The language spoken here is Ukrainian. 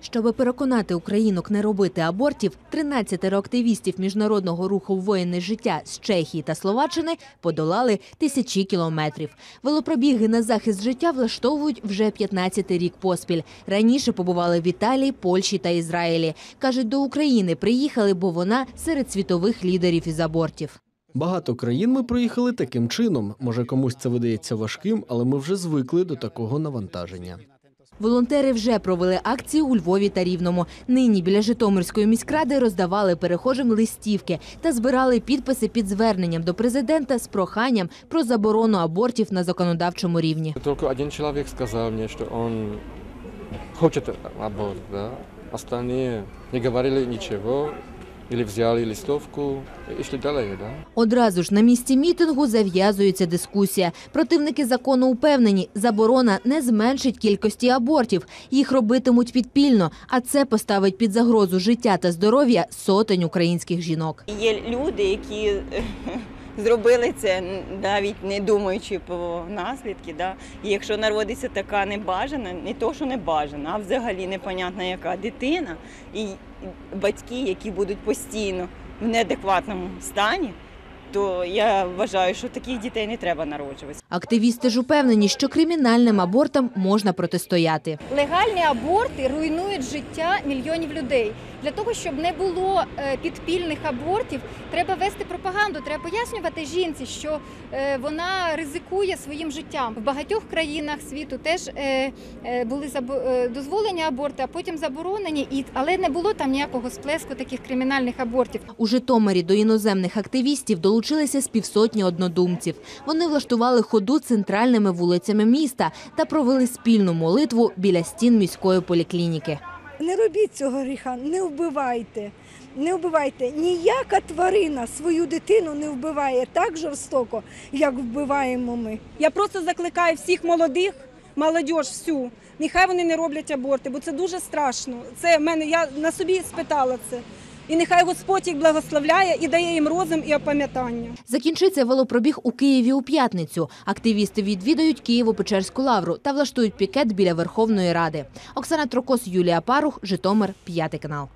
Щоби переконати українок не робити абортів, 13 активістів міжнародного руху воїни життя з Чехії та Словаччини подолали тисячі кілометрів. Велопробіги на захист життя влаштовують вже 15-й рік поспіль. Раніше побували в Італії, Польщі та Ізраїлі. кажуть, до України приїхали, бо вона серед світових лідерів із абортів. Багато країн ми проїхали таким чином. Може, комусь це видається важким, але ми вже звикли до такого навантаження. Волонтери вже провели акції у Львові та Рівному. Нині біля Житомирської міськради роздавали перехожим листівки та збирали підписи під зверненням до президента з проханням про заборону абортів на законодавчому рівні. Только один человек сказал мне, что он хочет аборт, да. Остальные не говорили ничего, или взяли листовку и шли далее, да. Одразу ж на місці мітингу зав'язується дискусія. Противники закону упевнені, заборона не зменшить кількості абортів. Їх робитимуть підпільно, а це поставить під загрозу життя та здоров'я сотень українських жінок. Є люди, які зробили це навіть не думаючи про наслідки. Да? І якщо народиться така небажана, не то, що небажана, а взагалі непонятна яка дитина і батьки, які будуть постійно в неадекватному стані, то я вважаю, що таких дітей не треба народжувати. Активісти ж упевнені, що кримінальним абортам можна протистояти. Легальні аборти руйнують життя мільйонів людей. Для того, щоб не було е, підпільних абортів, треба вести пропаганду, треба пояснювати жінці, що е, вона ризикує своїм життям. В багатьох країнах світу теж е, були дозволені аборти, а потім заборонені, і але не було там ніякого сплеску таких кримінальних абортів. У Житомирі до іноземних активістів долучилися з півсотні однодумців. Вони влаштували ходу центральними вулицями міста та провели спільну молитву біля стін міської поліклініки. Не робіть цього гріха, не вбивайте. Не вбивайте. Ніяка тварина свою дитину не вбиває так жорстоко, як вбиваємо ми. Я просто закликаю всіх молодих, молодь всю. Нехай вони не роблять аборти, бо це дуже страшно. Це мене я на собі спитала це. І нехай Господь їх благословляє і дає їм розум і опам'ятання. Закінчиться велопробіг у Києві у п'ятницю. Активісти відвідають Києво-Печерську лавру та влаштують пікет біля Верховної Ради. Оксана Трокос, Юлія Парух, Житомир, п'ятий канал.